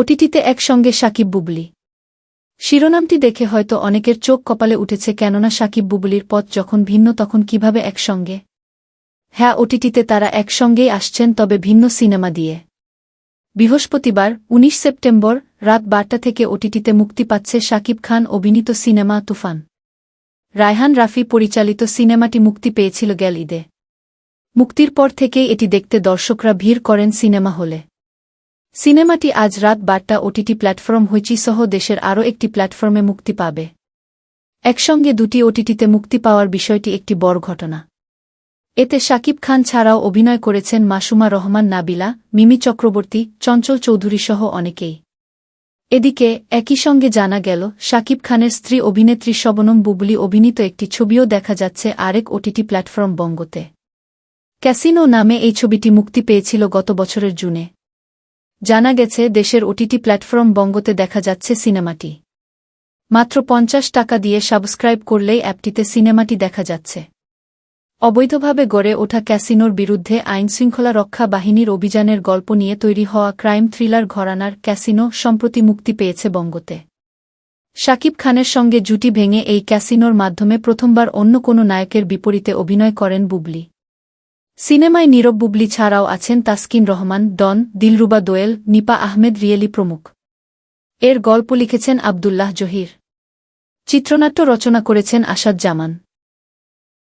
ওটিটিতে একসঙ্গে সাকিব বুবলি। শিরোনামটি দেখে হয়তো অনেকের চোখ কপালে উঠেছে, কেননা সাকিব বুবলির পথ যখন ভিন্ন, তখন কীভাবে একসঙ্গে? হ্যাঁ ওটিটিতে তারা একসঙ্গেই আসছেন, তবে ভিন্ন সিনেমা দিয়ে। বৃহস্পতিবার ১৯ সেপ্টেম্বর, রাত বারটা থেকে ওটিটিতে মুক্তি পাচ্ছে শাকিব খান অভিনীত সিনেমা তুফান। রায়হান রাফি পরিচালিত সিনেমাটি মুক্তি পেয়েছিল গেল ঈদে। মুক্তির পর থেকেই এটি দেখতে দর্শকরা ভিড় করেন সিনেমা হলে। সিনেমাটি আজ রাত বারটা ওটিটি প্ল্যাটফর্ম সহ দেশের আরও একটি প্ল্যাটফর্মে মুক্তি পাবে। একসঙ্গে দুটি ওটিটিতে মুক্তি পাওয়ার বিষয়টি একটি বড় ঘটনা। এতে শাকিব খান ছাড়াও অভিনয় করেছেন মাসুমা রহমান, নাবিলা, মিমি চক্রবর্তী, চঞ্চল চৌধুরী সহ অনেকেই। এদিকে, একই সঙ্গে জানা গেল, শাকিব খানের স্ত্রী অভিনেত্রী শবনম বুবলি অভিনীত একটি ছবিও দেখা যাচ্ছে আরেক ওটিটি প্ল্যাটফর্ম বঙ্গতে। ক্যাসিনো নামে এই ছবিটি মুক্তি পেয়েছিল গত বছরের জুনে। জানা গেছে দেশের ওটিটি প্ল্যাটফর্ম বঙ্গতে দেখা যাচ্ছে সিনেমাটি। মাত্র পঞ্চাশ টাকা দিয়ে সাবস্ক্রাইব করলেই অ্যাপটিতে সিনেমাটি দেখা যাচ্ছে। অবৈধভাবে গড়ে ওঠা ক্যাসিনোর বিরুদ্ধে আইনশৃঙ্খলা রক্ষা বাহিনীর অভিযানের গল্প নিয়ে তৈরি হওয়া ক্রাইম থ্রিলার ঘরানার ক্যাসিনো সম্প্রতি মুক্তি পেয়েছে বঙ্গতে। শাকিব খানের সঙ্গে জুটি ভেঙে এই ক্যাসিনোর মাধ্যমে প্রথমবার অন্য কোনো নায়কের বিপরীতে অভিনয় করেন বুবলি। সিনেমায় নীরব বুবলি ছাড়াও আছেন তাসকিন রহমান ডন দিলরুবা দোয়েল, নিপা আহমেদ রিয়েলি প্রমুখ। এর গল্প লিখেছেন আবদুল্লাহ জহির। চিত্রনাট্য রচনা করেছেন আসাদ জামান।